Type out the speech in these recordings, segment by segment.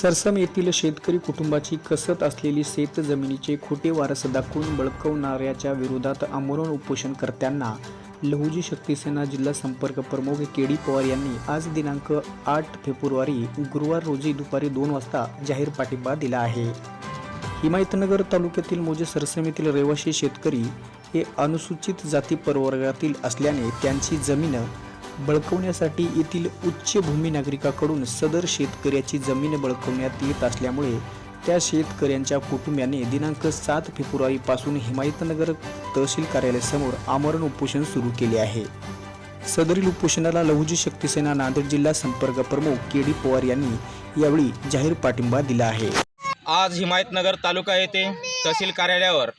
SRSAM येथील शेतकरी कुटुंबाची कसत असलेली शेत जमिनीचे खोटे वारस दाखवून बळकवणाऱ्याच्या विरोधात आमरण उपोषणकर्त्यांना लहुजी शक्तीसेना जिल्हा संपर्क प्रमुख के डी पवार यांनी आज दिनांक आठ फेब्रुवारी गुरुवार रोजी दुपारी दोन वाजता जाहीर पाठिंबा दिला आहे. हिमायतनगर तालुक्यातील मोजे सरसम येथील रहिवासी शेतकरी हे अनुसूचित जाती प्रवर्गातील असल्याने त्यांची जमीन बळकवण्यासाठी येथील उच्च भूमी नागरिकाकडून सदर शेतकऱ्याची जमीन बळकवण्यात येत असल्यामुळे त्या शेतकऱ्यांच्या कुटुंबियाने दिनांक सात फेब्रुवारीपासून हिमायतनगर तहसील कार्यालयासमोर आमरण उपोषण सुरू केले आहे. सदरील उपोषणाला लहुजी शक्तीसेना नांदेड जिल्हा संपर्क प्रमुख के डी पवार यांनी यावेळी जाहीर पाठिंबा दिला आहे. आज हिमायतनगर तालुका येथे तहसील कार्यालयावर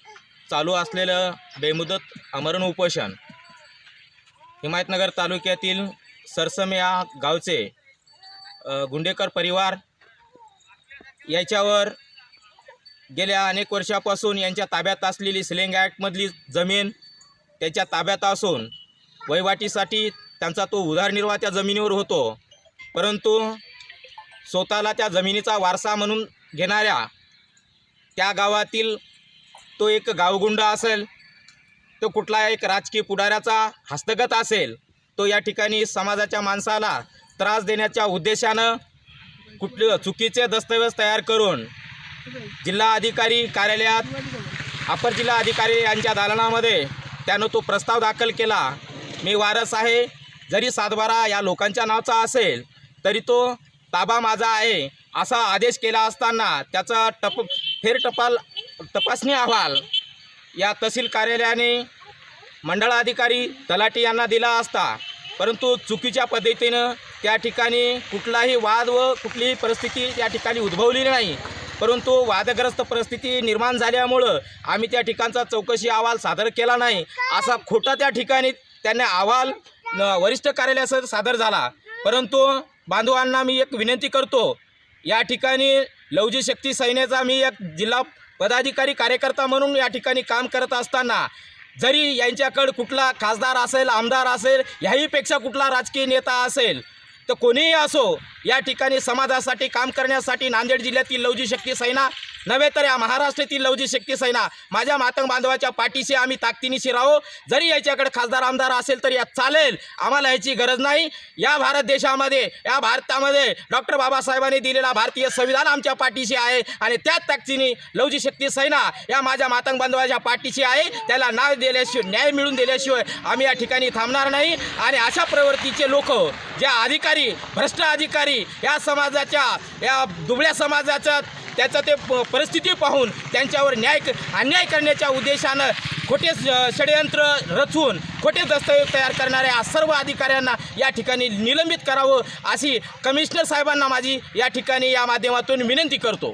चालू असलेलं बेमुदत आमरण उपोषण हिमायतनगर तालुक्यातील सरसम या गावचे गुंडेकर परिवार याच्यावर गेल्या अनेक वर्षापासून यांच्या ताब्यात असलेली सिलिंग ॲक्टमधली जमीन त्याच्या ताब्यात असून वहिवाटीसाठी त्यांचा तो उदारनिर्वाह त्या जमिनीवर होतो. परंतु स्वतःला त्या जमिनीचा वारसा म्हणून घेणाऱ्या त्या गावातील तो एक गावगुंड असेल तो कुठला एक राजकीय पुढाऱ्याचा हस्तगत असेल तो या ठिकाणी समाजाच्या माणसाला त्रास देण्याच्या उद्देशानं कुठले चुकीचे दस्तऐवज तयार करून जिल्हा अधिकारी कार्यालयात अपर जिल्हा अधिकारी यांच्या दालनामध्ये त्यानं तो प्रस्ताव दाखल केला. मी वारस आहे जरी सातबारा या लोकांच्या नावाचा असेल तरी तो ताबा माझा आहे असा आदेश केला असताना त्याचा टप फेर टपाल तपासणी अहवाल या तहसील कार्यालयाने मंडळाधिकारी तलाटी यांना दिला असता परंतु चुकीच्या पद्धतीनं त्या ठिकाणी कुठलाही वाद व कुठलीही परिस्थिती त्या ठिकाणी उद्भवली नाही. परंतु वादग्रस्त परिस्थिती निर्माण झाल्यामुळं आम्ही त्या ठिकाणचा चौकशी अहवाल सादर केला नाही असा खोटा त्या ठिकाणी त्यांना अहवाल वरिष्ठ कार्यालयासह सादर झाला. परंतु बांधवांना मी एक विनंती करतो या ठिकाणी लवजी शक्ती सैन्याचा मी एक जिल्हा पदाधिकारी कार्यकर्ता म्हणून या ठिकाणी काम करत असताना जरी यांच्याकडं कुठला खासदार असेल आमदार असेल ह्याहीपेक्षा कुठला राजकीय नेता असेल तर कोणीही असो या ठिकाणी समाजासाठी काम करण्यासाठी नांदेड जिल्ह्यातील लवजी शक्ती सैना नव्हे तर या महाराष्ट्रातील लवजी शक्ती सैना माझ्या मातंग बांधवाच्या पाठीशी आम्ही ताकदीनिशी राहू. जरी याच्याकडे खासदार आमदार असेल तर यात चालेल. आम्हाला याची गरज नाही. या भारत देशामध्ये या भारतामध्ये डॉक्टर बाबासाहेबांनी दिलेला भारतीय संविधान आमच्या पाठीशी आहे आणि त्याच ताकदीने लवजी शक्ती सैना या माझ्या मातंग बांधवाच्या पाठीशी आहे. त्याला नाव दिल्याशिवाय न्याय मिळून दिल्याशिवाय आम्ही या ठिकाणी थांबणार नाही. आणि अशा प्रवृत्तीचे लोक ज्या अधिकारी भ्रष्ट अधिकारी या समाजाच्या या दुबळ्या समाजाच्या त्याचा ते प- परिस्थिती पाहून त्यांच्यावर न्याय अन्याय करण्याच्या उद्देशानं खोटे षडयंत्र रचून खोटे दस्तऐवज तयार करणाऱ्या सर्व अधिकाऱ्यांना या ठिकाणी निलंबित करावं अशी कमिशनर साहेबांना माझी या ठिकाणी या माध्यमातून विनंती करतो.